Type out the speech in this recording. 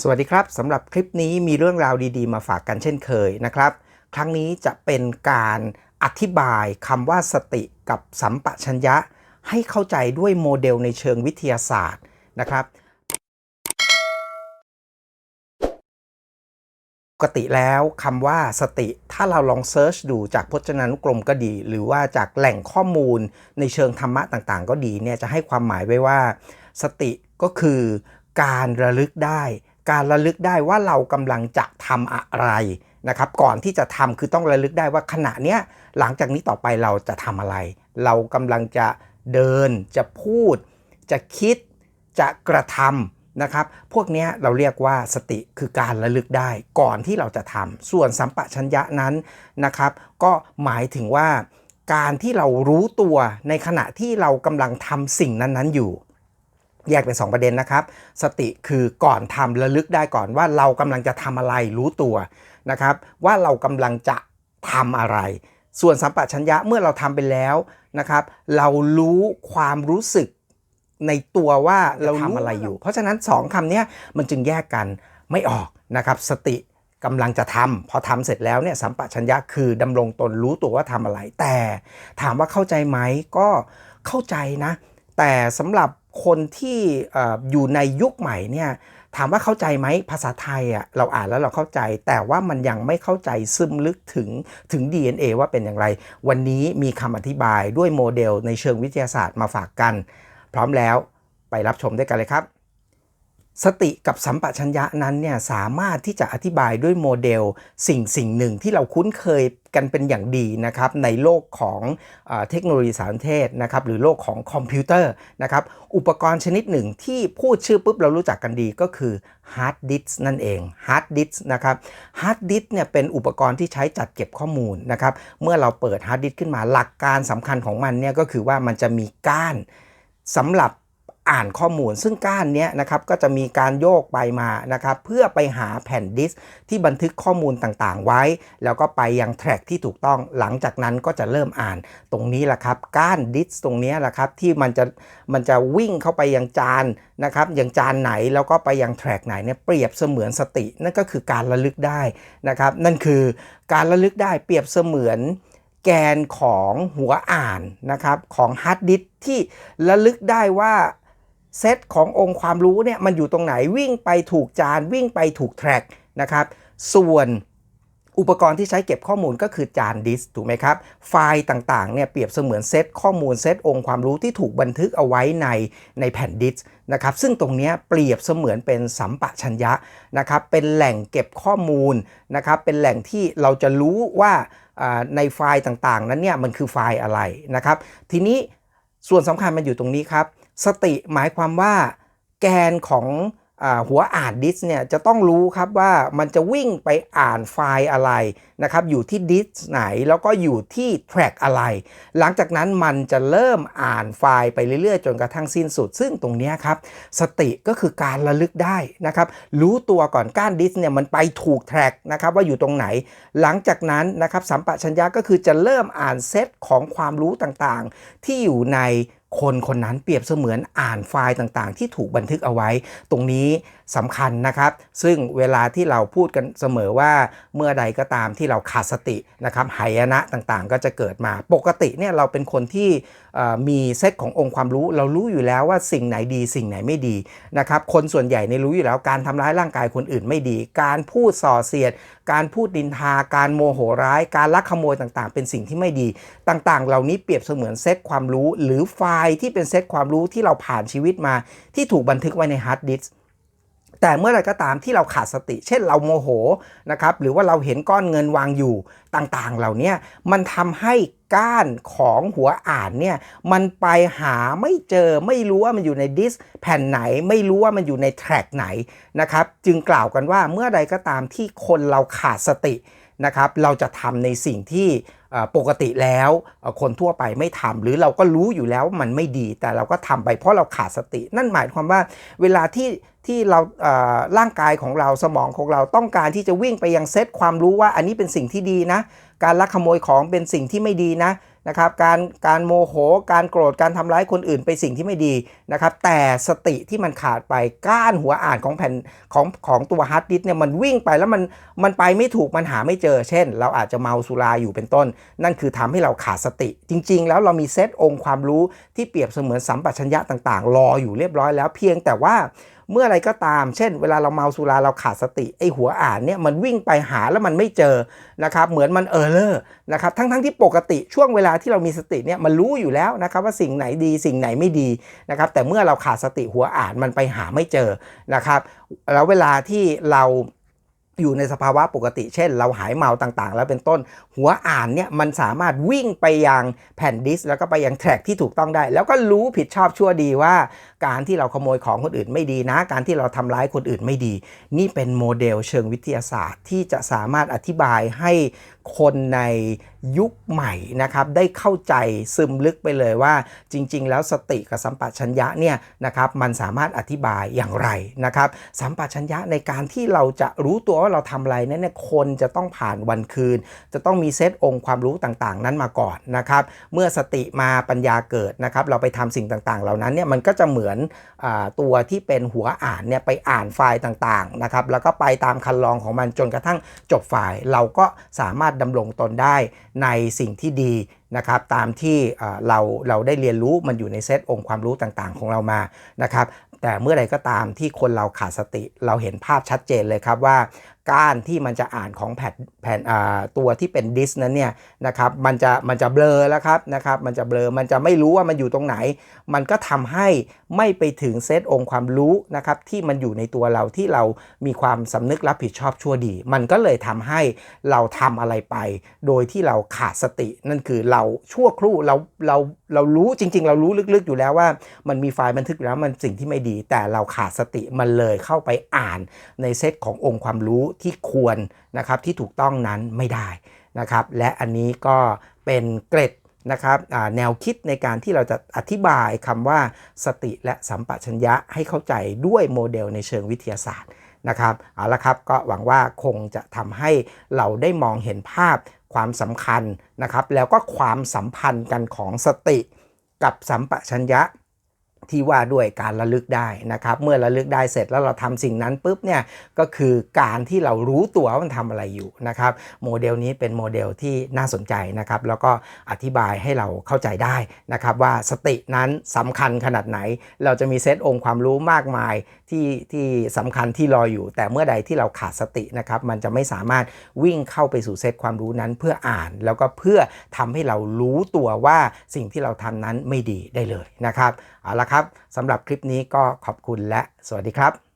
สวัสดีครับสำหรับคลิปนี้มีเรื่องราวดีๆ มาฝากกันเช่นเคยนะครับ ครั้งนี้จะเป็นการอธิบายคำว่าสติกับสัมปชัญญะ ให้เข้าใจด้วยโมเดลในเชิงวิทยาศาสตร์นะครับปกติแล้วคำว่าสติถ้าเราลองเซิร์ชดูจากพจนานุกรมก็ดี หรือว่าจากแหล่งข้อมูลในเชิงธรรมะต่างๆ ก็ดีเนี่ยจะให้ความหมายไว้ว่า สติก็คือการระลึกได้ การระลึกได้ว่าเรากำลังจะทำอะไรนะครับ ก่อนที่จะทำคือต้องระลึกได้ว่าขณะเนี้ยหลังจากนี้ต่อไปเราจะทำอะไร เรากำลังจะเดิน จะพูด จะคิด จะกระทำนะครับ พวกนี้เราเรียกว่าสติคือการระลึกได้ก่อนที่เราจะทำส่วนสัมปชัญญะนั้นนะครับ ก็หมายถึงว่าการที่เรารู้ตัวในขณะที่เรากำลังทำสิ่งนั้นๆอยู่ แยกเป็น 2 ประเด็นนะครับ สติคือก่อนทำระลึกได้ก่อนว่าเรากำลังจะทำอะไรรู้ตัวนะครับ ว่าเรากำลังจะทำอะไร ส่วนสัมปชัญญะเมื่อเราทำไปแล้วนะครับ เรารู้ความรู้สึกในตัวว่าเราทำอะไรอยู่ เพราะฉะนั้น 2คำนี้มันจึงแยกกันไม่ออกนะครับ สติกำลังจะทำพอทำเสร็จแล้วเนี่ยสัมปชัญญะคือดำรงตนรู้ตัวว่าทำอะไร แต่ถามว่าเข้าใจไหมก็เข้าใจนะ แต่สำหรับ คนที่เอ่ออยู่ในยุคใหม่เนี่ยถามว่าเข้าใจไหมภาษาไทยอะเราอ่านแล้วเราเข้าใจ แต่ว่ามันยังไม่เข้าใจซึมลึกถึงถึง DNA ว่าเป็นอย่างไร วันนี้มีคำอธิบายด้วยโมเดลในเชิงวิทยาศาสตร์มาฝากกัน พร้อมแล้วไปรับชมด้วยกันเลยครับ สติกับสัมปชัญญะนั้นเนี่ยสามารถที่จะอธิบายด้วยโมเดลสิ่งสิ่งหนึ่งที่เราคุ้นเคยกันเป็นอย่างดีนะครับในโลกของเอเทคโนโลยีสารสนเทศนะครับหรือโลกของคอมพิวเตอร์นะครับอุปกรณ์ชนิดหนึ่งที่พูดชื่อปุ๊บเรารู้จักกันดีก็คือฮาร์ดดิสนั่นเองฮาร์ดดิสนะครับฮาร์ดดิสเนี่ยเป็นอุปกรณ์ที่ใช้จัดเก็บข้อมูลนะครับเมื่อเราเปิดฮาร์ดดิสขึ้นมาหลักการสำคัญของมันเนี่ยก็คือว่ามันจะมีก้านสำหรับ อ่านข้อมูล ซึ่งก้านนี้นะครับก็จะมีการโยกไปมานะครับเพื่อไปหาแผ่นดิสที่บันทึกข้อมูลต่างๆ ไว้ แล้วก็ไปยังแทร็กที่ถูกต้องหลังจากนั้นก็จะเริ่มอ่านตรงนี้แหละครับก้านดิสตรงนี้แหละครับที่มันจะมันจะวิ่งเข้าไปยังจานนะครับยังจานไหนแล้วก็ไปยังแทร็กไหนเนี่ยเปรียบเสมือนสติ นั่นก็คือการระลึกได้นะครับนั่นคือการระลึกได้เปรียบเสมือนแกนของหัวอ่านนะครับของฮาร์ดดิสที่ระลึกได้ว่า เซตขององค์ความรู้เนี่ยมันอยู่ตรงไหนวิ่งไปถูกจานวิ่งไปถูกแทร็กนะครับส่วนอุปกรณ์ที่ใช้เก็บข้อมูลก็คือจานดิสก์ถูกไหมครับ ไฟล์ต่างๆเนี่ยเปรียบเสมือนเซตข้อมูลเซตองค์ความรู้ที่ถูกบันทึกเอาไว้ในในแผ่นดิสก์นะครับซึ่งตรงนี้เปรียบเสมือนเป็นสัมปชัญญะนะครับเป็นแหล่งเก็บข้อมูลนะครับเป็นแหล่งที่เราจะรู้ว่าอ่าในไฟล์ต่างๆ นั้นเนี่ยมันคือไฟล์อะไรนะครับ ทีนี้ส่วนสำคัญมันอยู่ตรงนี้ครับ สติหมายความว่าแกนของอหัวอ่านดิสเนี่ยจะต้องรู้ครับว่ามันจะวิ่งไปอ่านไฟล์อะไรนะครับอยู่ที่ดิสไหนแล้วก็อยู่ที่แทร็กอะไร หลังจากนั้นมันจะเริ่มอ่านไฟล์ไปเรื่อยๆ จนกระทั่งสิ้นสุด ซึ่งตรงนี้ครับสติก็คือการระลึกได้นะครับรู้ตัวก่อนก้านดิสเนี่ยมันไปถูกแทร็กนะครับว่าอยู่ตรงไหน หลังจากนั้นนะครับสัมปชัญญะก็คือจะเริ่มอ่านเซตของความรู้ต่างๆ ที่อยู่ใน คนคนนั้นเปรียบเสมือนอ่านไฟล์ต่างๆ ที่ถูกบันทึกเอาไว้ ตรงนี้สำคัญนะครับ ซึ่งเวลาที่เราพูดกันเสมอว่าเมื่อใดก็ตามที่เราขาดสตินะครับหายนะต่างๆ ก็จะเกิดมา ปกติเนี่ยเราเป็นคนที่มีเซตขององค์ความรู้ เรารู้อยู่แล้วว่าสิ่งไหนดีสิ่งไหนไม่ดีนะครับ คนส่วนใหญ่ในรู้อยู่แล้วการทำร้ายร่างกายคนอื่นไม่ดี การพูดส่อเสียดการพูดดินทา การโมโหร้าย การลักขโมยต่างๆ เป็นสิ่งที่ไม่ดี ต่างๆ เหล่านี้เปรียบเสมือนเซตความรู้ หรือไฟล์ที่เป็นเซตความรู้ที่เราผ่านชีวิตมา ที่ถูกบันทึกไว้ในฮาร์ดดิสก์ แต่เมื่อไรก็ตามที่เราขาดสติ เช่นเราโมโหนะครับหรือว่าเราเห็นก้อนเงินวางอยู่ต่างๆ เหล่านี้มันทำให้ก้านของหัวอ่านเนี่ยมันไปหาไม่เจอไม่รู้ว่ามันอยู่ในดิสแผ่นไหน ไม่รู้ว่ามันอยู่ในแทร็กไหนนะครับจึงกล่าวกันว่าเมื่อใดก็ตามที่คนเราขาดสติ นะครับเราจะทำในสิ่งที่ปกติแล้วคนทั่วไปไม่ทำหรือเราก็รู้อยู่แล้วมันไม่ดี แต่เราก็ทำไปเพราะเราขาดสติ นั่นหมายความว่าเวลาที่ที่เราเอ่อร่างกายของเราสมองของเราต้องการที่จะวิ่งไปยังเซตความรู้ว่าอันนี้เป็นสิ่งที่ดีนะ การลักขโมยของเป็นสิ่งที่ไม่ดีนะ นะครับการการโมโห การโกรธการทำร้ายคนอื่นไปนสิ่งที่ไม่ดีนะครับแต่สติที่มันขาดไปก้านหัวอ่านของแผ่นของของตัวฮาร์ดดิสเนี่ยมันวิ่งไปแล้วมันมันไปไม่ถูกมันหาไม่เจอ เช่น เราอาจจะเมาสุราอยู่เป็นต้น นั่นคือทำให้เราขาดสติ จริง ๆ แล้วเรามีเซตองค์ความรู้ที่เปรียบเสมือนสัมปชัญญะต่างๆ รออยู่เรียบร้อยแล้วเพียงแต่ว่า เมื่ออะไรก็ตาม เช่น เวลาเราเมาสุราเราขาดสติไอหัวอ่านเนี่ยมันวิ่งไปหาแล้วมันไม่เจอนะครับ เหมือนมันเออร์เลอร์นะครับทั้งๆที่ปกติช่วงเวลาที่เรามีสติเนี่ยมันรู้อยู่แล้วนะครับว่าสิ่งไหนดีสิ่งไหนไม่ดีนะครับ แต่เมื่อเราขาดสติหัวอ่านมันไปหาไม่เจอนะครับ แล้วเวลาที่เรา อยู่ในสภาวะปกติ เช่น เราหายเมาต่างๆ แล้วเป็นต้น หัวอ่านเนี่ยมันสามารถวิ่งไปยังแผ่นดิสก์แล้วก็ไปยังแทร็กที่ถูกต้องได้ แล้วก็รู้ผิดชอบชั่วดีว่า การที่เราขโมยของคนอื่นไม่ดีนะ การที่เราทำร้ายคนอื่นไม่ดี นี่เป็นโมเดลเชิงวิทยาศาสตร์ ที่จะสามารถอธิบายให้คนในยุคใหม่นะครับได้เข้าใจซึมลึกไปเลยว่า จริง ๆ แล้วสติกับสัมปชัญญะเนี่ยนะครับมันสามารถอธิบายอย่างไรนะครับสัมปชัญญะในการที่เราจะรู้ตัวว่าเราทำอะไรนั้นเนี่ยคนจะต้องผ่านวันคืน จะต้องมีเซตองค์ความรู้ต่างๆ นั้นมาก่อนนะครับเมื่อสติมาปัญญาเกิดนะครับเราไปทำสิ่งต่างๆ เหล่านั้นเนี่ยมันก็จะเหมือนอตัวที่เป็นหัวอ่านเนี่ยไปอ่านไฟล์ต่างๆนะครับแล้วก็ไปตามคันลองของมันจนกระทั่งจบไฟล์เราก็สามารถดำรงตนได้ในสิ่งที่ดีนะครับตามที่เราเราได้เรียนรู้มันอยู่ในเซตองค์ความรู้ต่างๆ ของเรามานะครับแต่เมื่อไรก็ตามที่คนเราขาดสติเราเห็นภาพชัดเจนเลยครับว่า ก้านที่มันจะอ่านของแผ่นแผ่นตัวที่เป็นดิสนั้นเนี่ยนะครับมันจะมันจะเบลอแล้วครับนะครับมันจะเบลอมันจะไม่รู้ว่ามันอยู่ตรงไหน มันก็ทำให้ไม่ไปถึงเซตองค์ความรู้นะครับที่มันอยู่ในตัวเราที่เรามีความสำนึกรับผิดชอบชั่วดี มันก็เลยทำให้เราทำอะไรไป โดยที่เราขาดสติ นั่นคือเราชั่วครู่เราเราเรารู้จริง ๆ เรารู้ลึกๆอยู่แล้วว่า มันมีไฟล์บันทึกแล้วมันสิ่งที่ไม่ดี แต่เราขาดสติมันเลยเข้าไปอ่านในเซตขององค์ความรู้ที่ควรนะครับที่ถูกต้องนั้นไม่ได้นะครับและอันนี้ก็เป็นเกร็ดนะครับแนวคิดในการที่เราจะอธิบายคำว่าสติและสัมปชัญญะให้เข้าใจด้วยโมเดลในเชิงวิทยาศาสตร์นะครับเอาละครับก็หวังว่าคงจะทำให้เราได้มองเห็นภาพความสำคัญนะครับ แล้วก็ความสัมพันธ์กันของสติกับสัมปชัญญะ ที่ว่าด้วยการระลึกได้นะครับ เมื่อระลึกได้เสร็จแล้วเราทำสิ่งนั้นปุ๊บเนี่ยก็คือการที่เรารู้ตัวว่ามันทำอะไรอยู่นะครับโมเดลนี้เป็นโมเดลที่น่าสนใจนะครับ แล้วก็อธิบายให้เราเข้าใจได้นะครับ ว่าสตินั้นสำคัญขนาดไหน เราจะมีเซตองค์ความรู้มากมายที่ที่สำคัญที่รออยู่ แต่เมื่อใดที่เราขาดสตินะครับ มันจะไม่สามารถวิ่งเข้าไปสู่เซตความรู้นั้นเพื่ออ่าน แล้วก็เพื่อทำให้เรารู้ตัวว่าสิ่งที่เราทำนั้นไม่ดีได้เลยนะครับเอาละะครับสำหรับคลิปนี้ก็ขอบคุณและสวัสดีครับ